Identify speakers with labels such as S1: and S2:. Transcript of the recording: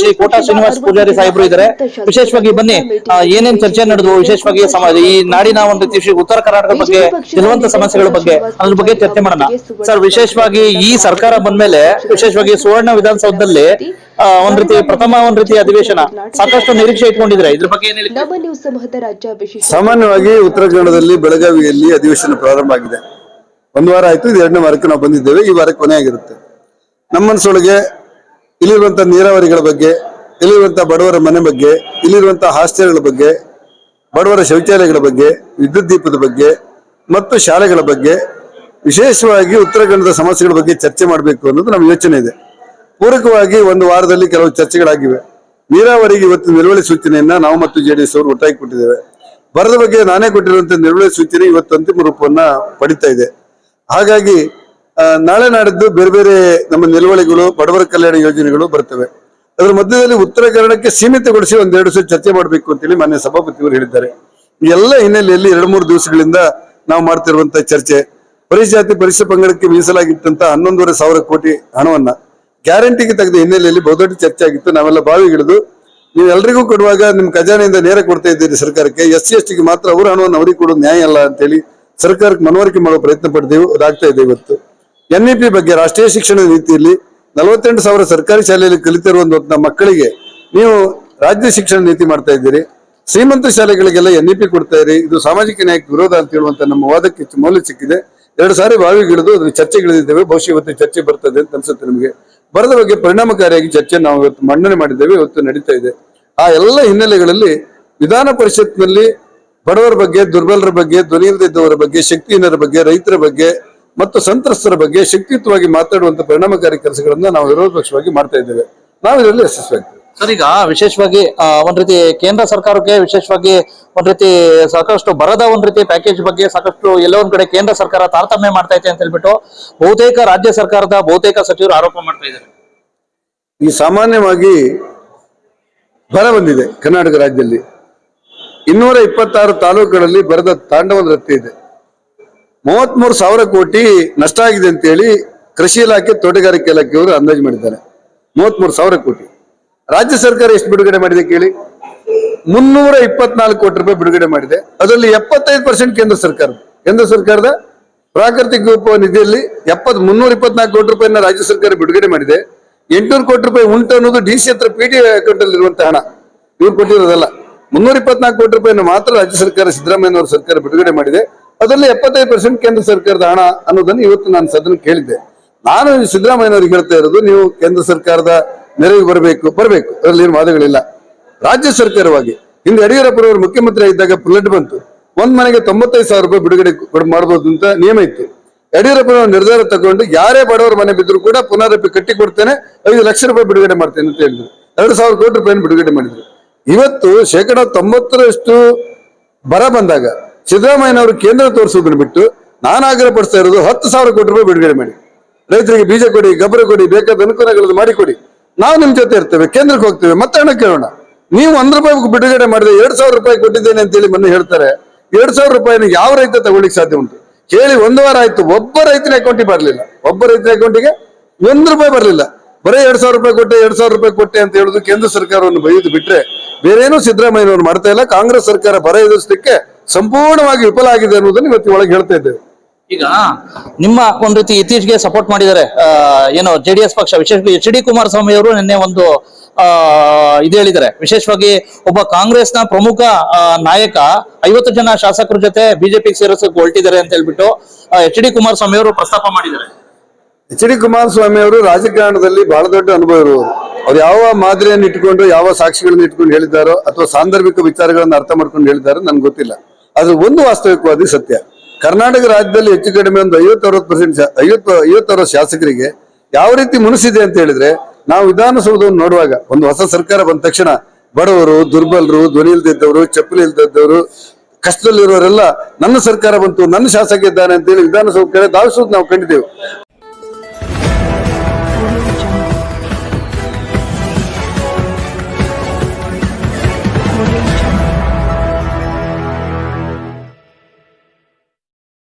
S1: ಶ್ರೀ ಕೋಟಾ ಶ್ರೀನಿವಾಸ ಪೂಜಾರಿ ಸಾಹೇಬರು ಇದ್ದಾರೆ. ವಿಶೇಷವಾಗಿ ಬನ್ನಿ. ಏನೇನ್ ಚರ್ಚೆ ನಡೆದು ವಿಶೇಷವಾಗಿ ಸಮಾಜ ಈ ನಾಡಿನ ಒಂದು ರೀತಿ ಶ್ರೀ ಉತ್ತರ ಕರ್ನಾಟಕದ ಬಗ್ಗೆ ಕೆಲವಂತ ಸಮಸ್ಯೆಗಳ ಬಗ್ಗೆ ಅದ್ರ ಬಗ್ಗೆ ಚರ್ಚೆ ಮಾಡೋಣ. ಸರ್ ವಿಶೇಷವಾಗಿ ಈ ಸರ್ಕಾರ ಬಂದ್ಮೇಲೆ ವಿಶೇಷವಾಗಿ ಸುವರ್ಣ ವಿಧಾನಸೌಧದಲ್ಲಿ ಒಂದ್ ರೀತಿ ಪ್ರಥಮ ಒಂದ್ ರೀತಿ ಅಧಿವೇಶನ ಸಾಕಷ್ಟು ನಿರೀಕ್ಷೆ ಇಟ್ಕೊಂಡಿದ್ರೆ ಇದ್ರ ಬಗ್ಗೆ
S2: ಸಾಮಾನ್ಯವಾಗಿ ಉತ್ತರ ಕನ್ನಡದಲ್ಲಿ ಬೆಳಗಾವಿಯಲ್ಲಿ ಅಧಿವೇಶನ ಪ್ರಾರಂಭ ಆಗಿದೆ. ಒಂದು ವಾರ ಆಯ್ತು ಇದು ಎರಡನೇ ವಾರಕ್ಕೆ ನಾವು ಬಂದಿದ್ದೇವೆ. ಈ ವಾರ ಕೊನೆ ಆಗಿರುತ್ತೆ ನಮ್ಮ ಮನಸ್ಸೊಳಗೆ ಇಲ್ಲಿರುವಂತ ನೀರಾವರಿಗಳ ಬಗ್ಗೆ, ಇಲ್ಲಿರುವಂತ ಬಡವರ ಮನೆ ಬಗ್ಗೆ, ಇಲ್ಲಿರುವಂತ ಹಾಸ್ಟೆಲ್ಗಳ ಬಗ್ಗೆ, ಬಡವರ ಶೌಚಾಲಯಗಳ ಬಗ್ಗೆ, ವಿದ್ಯುತ್ ದೀಪದ ಬಗ್ಗೆ ಮತ್ತು ಶಾಲೆಗಳ ಬಗ್ಗೆ ವಿಶೇಷವಾಗಿ ಉತ್ತರ ಕನ್ನಡದ ಸಮಸ್ಯೆಗಳ ಬಗ್ಗೆ ಚರ್ಚೆ ಮಾಡಬೇಕು ಅನ್ನೋದು ನಮ್ಮ ಯೋಚನೆ ಇದೆ. ಪೂರಕವಾಗಿ ಒಂದು ವಾರದಲ್ಲಿ ಕೆಲವು ಚರ್ಚೆಗಳಾಗಿವೆ. ನೀರಾವರಿಗೆ ಇವತ್ತು ನಿಲುವಳಿ ಸೂಚನೆಯನ್ನ ನಾವು ಮತ್ತು ಜೆಡಿಎಸ್ ಅವರು ಒಟ್ಟಾಗಿ ಕೊಟ್ಟಿದ್ದೇವೆ. ಬರದ ಬಗ್ಗೆ ನಾನೇ ಕೊಟ್ಟಿರುವಂತಹ ನಿಲುವಳಿ ಸೂಚನೆ ಇವತ್ತು ಅಂತಿಮ ರೂಪವನ್ನ ಪಡಿತಾ ಇದೆ. ಹಾಗಾಗಿ ನಾಳೆ ನಾಡಿದ್ದು ಬೇರೆ ಬೇರೆ ನಮ್ಮ ನಿಲುವಳಿಗಳು, ಬಡವರ ಕಲ್ಯಾಣ ಯೋಜನೆಗಳು ಬರ್ತವೆ. ಅದರ ಮಧ್ಯದಲ್ಲಿ ಉತ್ತರ ಕನ್ನಡಕ್ಕೆ ಸೀಮಿತಗೊಳಿಸಿ ಒಂದೆರಡು ಸಲ ಚರ್ಚೆ ಮಾಡಬೇಕು ಅಂತೇಳಿ ಮಾನ್ಯ ಸಭಾಪತಿಯವರು ಹೇಳಿದ್ದಾರೆ. ಈ ಎಲ್ಲ ಹಿನ್ನೆಲೆಯಲ್ಲಿ ಎರಡು ಮೂರು ದಿವಸಗಳಿಂದ ನಾವು ಮಾಡ್ತಿರುವಂತಹ ಚರ್ಚೆ, ಪರಿಜಾತಿ ಪರಿಶಿಷ್ಟ ಪಂಗಡಕ್ಕೆ ಮೀಸಲಾಗಿತ್ತಂತ ಹನ್ನೊಂದೂವರೆ ಸಾವಿರ ಕೋಟಿ ಹಣವನ್ನ ಗ್ಯಾರಂಟಿಗೆ ತೆಗೆದ ಹಿನ್ನೆಲೆಯಲ್ಲಿ ಬಹುದೊಡ್ಡ ಚರ್ಚೆ ಆಗಿತ್ತು. ನಾವೆಲ್ಲ ಬಾವಿಗಿಳಿದು ನೀವು ಎಲ್ರಿಗೂ ಕೊಡುವಾಗ ನಿಮ್ ಖಜಾನೆಯಿಂದ ನೇರ ಕೊಡ್ತಾ ಇದ್ದೀರಿ ಸರ್ಕಾರಕ್ಕೆ. ಎಸ್ ಸಿ ಎಸ್ ಟಿಗೆ ಮಾತ್ರ ಅವರ ಹಣವನ್ನು ಅವರಿಗೆ ಕೊಡೋದು ನ್ಯಾಯ ಅಲ್ಲ ಅಂತೇಳಿ ಸರ್ಕಾರಕ್ಕೆ ಮನವರಿಕೆ ಮಾಡೋ ಪ್ರಯತ್ನ ಪಡ್ತೇವೆ ಅದಾಗ್ತಾ ಇದೆ ಇವತ್ತು. ಎನ್ ಇ ಪಿ ಬಗ್ಗೆ ರಾಷ್ಟ್ರೀಯ ಶಿಕ್ಷಣ ನೀತಿಯಲ್ಲಿ ನಲವತ್ತೆಂಟು ಸಾವಿರ ಸರ್ಕಾರಿ ಶಾಲೆಯಲ್ಲಿ ಕಲಿತಿರುವಂತ ಮಕ್ಕಳಿಗೆ ನೀವು ರಾಜ್ಯ ಶಿಕ್ಷಣ ನೀತಿ ಮಾಡ್ತಾ ಇದ್ದೀರಿ. ಶ್ರೀಮಂತ ಶಾಲೆಗಳಿಗೆಲ್ಲ ಎನ್ ಇ ಪಿ ಕೊಡ್ತಾ ಇರಿ. ಇದು ಸಾಮಾಜಿಕ ನ್ಯಾಯಕ್ಕೆ ವಿರೋಧ ಅಂತ ಹೇಳುವಂತ ನಮ್ಮ ವಾದಕ್ಕೆ ಮೌಲ್ಯ ಸಿಕ್ಕಿದೆ. ಎರಡು ಸಾರಿ ಬಾವಿಗಿಳಿದು ಅದ್ರ ಚರ್ಚೆಗಳಿದ್ದೇವೆ. ಬಹುಶಃ ಇವತ್ತು ಚರ್ಚೆ ಬರ್ತದೆ ಅಂತ ಅನ್ಸುತ್ತೆ ನಮಗೆ. ಬರದ ಬಗ್ಗೆ ಪರಿಣಾಮಕಾರಿಯಾಗಿ ಚರ್ಚೆ ನಾವು ಇವತ್ತು ಮಂಡನೆ ಮಾಡಿದ್ದೇವೆ. ಇವತ್ತು ನಡೀತಾ ಇದೆ. ಆ ಎಲ್ಲ ಹಿನ್ನೆಲೆಗಳಲ್ಲಿ ವಿಧಾನ ಪರಿಷತ್ನಲ್ಲಿ ಬಡವರ ಬಗ್ಗೆ, ದುರ್ಬಲರ ಬಗ್ಗೆ, ಧ್ವನಿ ಇಲ್ಲದಿದ್ದವರ ಬಗ್ಗೆ, ಶಕ್ತಿಹೀನರ ಬಗ್ಗೆ, ರೈತರ ಬಗ್ಗೆ ಮತ್ತು ಸಂತ್ರಸ್ತರ ಬಗ್ಗೆ ಶಕ್ತಿಯುತವಾಗಿ ಮಾತಾಡುವಂತ ಪರಿಣಾಮಕಾರಿ ಕೆಲಸಗಳನ್ನ ನಾವು ವಿರೋಧ ಪಕ್ಷವಾಗಿ ಮಾಡ್ತಾ ಇದ್ದೇವೆ. ನಾವು ಇದರಲ್ಲಿ ಯಶಸ್ವಿಯಾಗ್ತೇವೆ
S1: ಸರ್ ಈಗ ವಿಶೇಷವಾಗಿ ಒಂದ್ ರೀತಿ ಕೇಂದ್ರ ಸರ್ಕಾರಕ್ಕೆ ವಿಶೇಷವಾಗಿ ಒಂದ್ ರೀತಿ ಸಾಕಷ್ಟು ಬರದ ಒಂದ್ ರೀತಿ ಪ್ಯಾಕೇಜ್ ಬಗ್ಗೆ ಸಾಕಷ್ಟು ಎಲ್ಲೋ ಒಂದ್ ಕಡೆ ಕೇಂದ್ರ ಸರ್ಕಾರ ತಾರತಮ್ಯ ಮಾಡ್ತಾ ಇದೆ ಅಂತ ಹೇಳ್ಬಿಟ್ಟು ಬಹುತೇಕ ರಾಜ್ಯ ಸರ್ಕಾರದ ಬಹುತೇಕ ಸಚಿವರು ಆರೋಪ ಮಾಡ್ತಾ ಇದ್ದಾರೆ.
S2: ಈ ಸಾಮಾನ್ಯವಾಗಿ ಬರ ಬಂದಿದೆ ಕರ್ನಾಟಕ ರಾಜ್ಯದಲ್ಲಿ. ಇನ್ನೂರ ಇಪ್ಪತ್ತಾರು ತಾಲೂಕುಗಳಲ್ಲಿ ಬರದ ತಾಂಡವ ನೃತ್ಯ ಇದೆ. ಮೂವತ್ಮೂರು ಸಾವಿರ ಕೋಟಿ ನಷ್ಟ ಆಗಿದೆ ಅಂತೇಳಿ ಕೃಷಿ ಇಲಾಖೆ ತೋಟಗಾರಿಕೆ ಇಲಾಖೆಯವರು ಅಂದಾಜು ಮಾಡಿದ್ದಾರೆ. ಮೂವತ್ಮೂರು ಸಾವಿರ ಕೋಟಿ. ರಾಜ್ಯ ಸರ್ಕಾರ ಎಷ್ಟು ಬಿಡುಗಡೆ ಮಾಡಿದೆ ಕೇಳಿ? ಮುನ್ನೂರ ಇಪ್ಪತ್ನಾಲ್ಕು ಕೋಟಿ ರೂಪಾಯಿ ಬಿಡುಗಡೆ ಮಾಡಿದೆ. ಅದರಲ್ಲಿ ಎಪ್ಪತ್ತೈದು ಪರ್ಸೆಂಟ್ ಕೇಂದ್ರ ಸರ್ಕಾರ. ಕೇಂದ್ರ ಸರ್ಕಾರದ ಪ್ರಾಕೃತಿಕ ವಿಕೋಪ ನಿಧಿಯಲ್ಲಿ ಎಪ್ಪತ್ ಮುನ್ನೂರ ಇಪ್ಪತ್ನಾಲ್ಕು ಕೋಟಿ ರೂಪಾಯಿನ ರಾಜ್ಯ ಸರ್ಕಾರ ಬಿಡುಗಡೆ ಮಾಡಿದೆ. ಎಂಟುನೂರು ಕೋಟಿ ರೂಪಾಯಿ ಉಂಟು ಅನ್ನೋದು ಡಿ ಸಿ ಹತ್ರ ಪಿ ಡಿ ಅಕೌಂಟ್ ಅಲ್ಲಿ ಇರುವಂತಹ ಹಣ. ಇವ್ರು ಕೊಟ್ಟಿರೋದಲ್ಲ. ಮುನ್ನೂರ ಇಪ್ಪತ್ನಾಲ್ಕು ಕೋಟಿ ರೂಪಾಯಿನ ಮಾತ್ರ ರಾಜ್ಯ ಸರ್ಕಾರ, ಸಿದ್ದರಾಮಯ್ಯನವರ ಸರ್ಕಾರ ಬಿಡುಗಡೆ ಮಾಡಿದೆ. ಅದರಲ್ಲಿ ಎಪ್ಪತ್ತೈದು ಪರ್ಸೆಂಟ್ ಕೇಂದ್ರ ಸರ್ಕಾರದ ಹಣ ಅನ್ನೋದನ್ನು ಇವತ್ತು ನಾನು ಸದನ ಕೇಳಿದ್ದೆ. ನಾನು ಸಿದ್ದರಾಮಯ್ಯನವರಿಗೆ ಹೇಳ್ತಾ ಇರೋದು, ನೀವು ಕೇಂದ್ರ ಸರ್ಕಾರದ ನೆರವಿಗೆ ಬರಬೇಕು ಬರಬೇಕು. ಅದರಲ್ಲಿ ಏನು ವಾದಗಳಿಲ್ಲ. ರಾಜ್ಯ ಸರ್ಕಾರವಾಗಿ, ಹಿಂದೆ ಯಡಿಯೂರಪ್ಪನವರು ಮುಖ್ಯಮಂತ್ರಿ ಇದ್ದಾಗ ಫ್ಲಡ್ ಬಂತು. ಒಂದ್ ಮನೆಗೆ ತೊಂಬತ್ತೈದು ಸಾವಿರ ರೂಪಾಯಿ ಬಿಡುಗಡೆ ಮಾಡಬಹುದು ಅಂತ ನಿಯಮ ಇತ್ತು. ಯಡಿಯೂರಪ್ಪನವರು ನಿರ್ಧಾರ ತಗೊಂಡು ಯಾರೇ ಬಡವರ ಮನೆ ಬಿದ್ರು ಕೂಡ ಪುನರಪ್ಪಿ ಕಟ್ಟಿ ಕೊಡ್ತೇನೆ ಐದು ಲಕ್ಷ ರೂಪಾಯಿ ಬಿಡುಗಡೆ ಮಾಡ್ತೇನೆ ಅಂತ ಹೇಳಿದ್ರು. ಎರಡು ಸಾವಿರ ಕೋಟಿ ರೂಪಾಯಿ ಬಿಡುಗಡೆ ಮಾಡಿದ್ರು. ಇವತ್ತು ಶೇಕಡಾ ತೊಂಬತ್ತರಷ್ಟು ಬರ ಬಂದಾಗ ಸಿದ್ದರಾಮಯ್ಯನವರು ಕೇಂದ್ರ ತೋರಿಸೋದನ್ನು ಬಿಟ್ಟು ನಾನು ಆಗ್ರಹ ಪಡಿಸ್ತಾ ಇರೋದು ಹತ್ತು ಸಾವಿರ ಕೋಟಿ ರೂಪಾಯಿ ಬಿಡುಗಡೆ ಮಾಡಿ. ರೈತರಿಗೆ ಬೀಜ ಕೊಡಿ, ಗೊಬ್ಬರ ಕೊಡಿ, ಬೇಕಾದ ಅನುಕೂಲಗಳನ್ನು ಮಾಡಿಕೊಡಿ ನಾವು ನಿಮ್ಮ ಜೊತೆ ಇರ್ತೇವೆ, ಕೇಂದ್ರಕ್ಕೆ ಹೋಗ್ತೇವೆ, ಮತ್ತೆ ಹಣ ಕೇಳೋಣ. ನೀವು ಒಂದ್ ರೂಪಾಯಿ ಬಿಡುಗಡೆ ಮಾಡಿದ್ರೆ ಎರಡ್ ಸಾವಿರ ರೂಪಾಯಿ ಕೊಟ್ಟಿದ್ದೇನೆ ಅಂತೇಳಿ ಮೊನ್ನೆ ಹೇಳ್ತಾರೆ. ಎರಡ್ ಸಾವಿರ ರೂಪಾಯಿನ ಯಾವ ರೈತ ತಗೊಳ್ಳಿಕ್ಕೆ ಸಾಧ್ಯ ಉಂಟು? ಕೇಳಿ ಒಂದು ವಾರ ಆಯ್ತು, ಒಬ್ಬ ರೈತನ ಅಕೌಂಟಿಗೆ ಬರಲಿಲ್ಲ. ಒಬ್ಬ ರೈತನ ಅಕೌಂಟಿಗೆ ಒಂದು ರೂಪಾಯಿ ಬರಲಿಲ್ಲ. ಬರೀ ಎರಡ್ ಸಾವಿರ ರೂಪಾಯಿ ಕೊಟ್ಟೆ, ಎರಡ್ ಸಾವಿರ ರೂಪಾಯಿ ಕೊಟ್ಟೆ ಅಂತ ಹೇಳುದು ಕೇಂದ್ರ ಸರ್ಕಾರವನ್ನು ಬೈದು ಬಿಟ್ರೆ ಬೇರೇನೂ ಸಿದ್ದರಾಮಯ್ಯನವರು ಮಾಡ್ತಾ ಇಲ್ಲ. ಕಾಂಗ್ರೆಸ್ ಸರ್ಕಾರ ಬರ ಎದುರಿಸಲಿಕ್ಕೆ ಸಂಪೂರ್ಣವಾಗಿ ವಿಫಲ ಆಗಿದೆ ಅನ್ನೋದನ್ನು ಇವತ್ತು ಒಳಗೆ ಹೇಳ್ತಾ ಇದ್ದೇವೆ.
S1: ಈಗ ನಿಮ್ಮ ಒಂದ್ ರೀತಿ ಇತ್ತೀಚೆಗೆ ಸಪೋರ್ಟ್ ಮಾಡಿದ್ದಾರೆ ಜೆ ಏನು ಜೆಡಿಎಸ್ ಪಕ್ಷ ವಿಶೇಷವಾಗಿ ಎಚ್ ಡಿ ಕುಮಾರಸ್ವಾಮಿ ಅವರು ನಿನ್ನೆ ಒಂದು ಆ ಇದು ಹೇಳಿದ್ದಾರೆ. ವಿಶೇಷವಾಗಿ ಒಬ್ಬ ಕಾಂಗ್ರೆಸ್ನ ಪ್ರಮುಖ ನಾಯಕ ಐವತ್ತು ಜನ ಶಾಸಕರ ಜೊತೆ ಬಿಜೆಪಿ ಸೇರಿಸಕ್ಕೆ ಹೊರಟಿದ್ದಾರೆ ಅಂತ ಹೇಳ್ಬಿಟ್ಟು ಎಚ್ ಡಿ ಕುಮಾರಸ್ವಾಮಿ ಅವರು ಪ್ರಸ್ತಾಪ ಮಾಡಿದ್ದಾರೆ.
S2: ಎಚ್ ಡಿ ಕುಮಾರಸ್ವಾಮಿ ಅವರು ರಾಜಕಾರಣದಲ್ಲಿ ಬಹಳ ದೊಡ್ಡ ಅನುಭವ ಇರುವವರು. ಅವ್ರು ಯಾವ ಮಾದರಿಯನ್ನು ಇಟ್ಕೊಂಡು ಯಾವ ಸಾಕ್ಷಿಗಳನ್ನು ಇಟ್ಕೊಂಡು ಹೇಳಿದ್ದಾರೋ ಅಥವಾ ಸಾಂದರ್ಭಿಕ ವಿಚಾರಗಳನ್ನು ಅರ್ಥ ಮಾಡ್ಕೊಂಡು ಹೇಳಿದ್ದಾರೋ ನನ್ಗೆ ಗೊತ್ತಿಲ್ಲ. ಆದ್ರೆ ಒಂದು ವಾಸ್ತವಿಕವಾದಿ ಸತ್ಯ. ಕರ್ನಾಟಕ ರಾಜ್ಯದಲ್ಲಿ ಹೆಚ್ಚು ಕಡಿಮೆ ಒಂದು ಐವತ್ತರವತ್ತು ಪರ್ಸೆಂಟ್ ಐವತ್ತು, ಐವತ್ತರವತ್ತು ಶಾಸಕರಿಗೆ ಯಾವ ರೀತಿ ಮುನಿಸಿದೆ ಅಂತ ಹೇಳಿದ್ರೆ, ನಾವು ವಿಧಾನಸೌಧವನ್ನು ನೋಡುವಾಗ ಒಂದು ಹೊಸ ಸರ್ಕಾರ ಬಂದ ತಕ್ಷಣ ಬಡವರು, ದುರ್ಬಲರು, ಧ್ವನಿ ಇಲ್ದಿದ್ದವರು ಚಪ್ಪಲಿ ಇಲ್ದಿದ್ದವರು ಕಷ್ಟದಲ್ಲಿರೋರೆಲ್ಲ ನನ್ನ ಸರ್ಕಾರ ಬಂತು, ನನ್ನ ಶಾಸಕ ಇದ್ದಾನೆ ಅಂತೇಳಿ ವಿಧಾನಸೌಧ ಕಡೆ ಧಾವಿಸೋದು ನಾವು ಕಂಡಿದ್ದೇವೆ.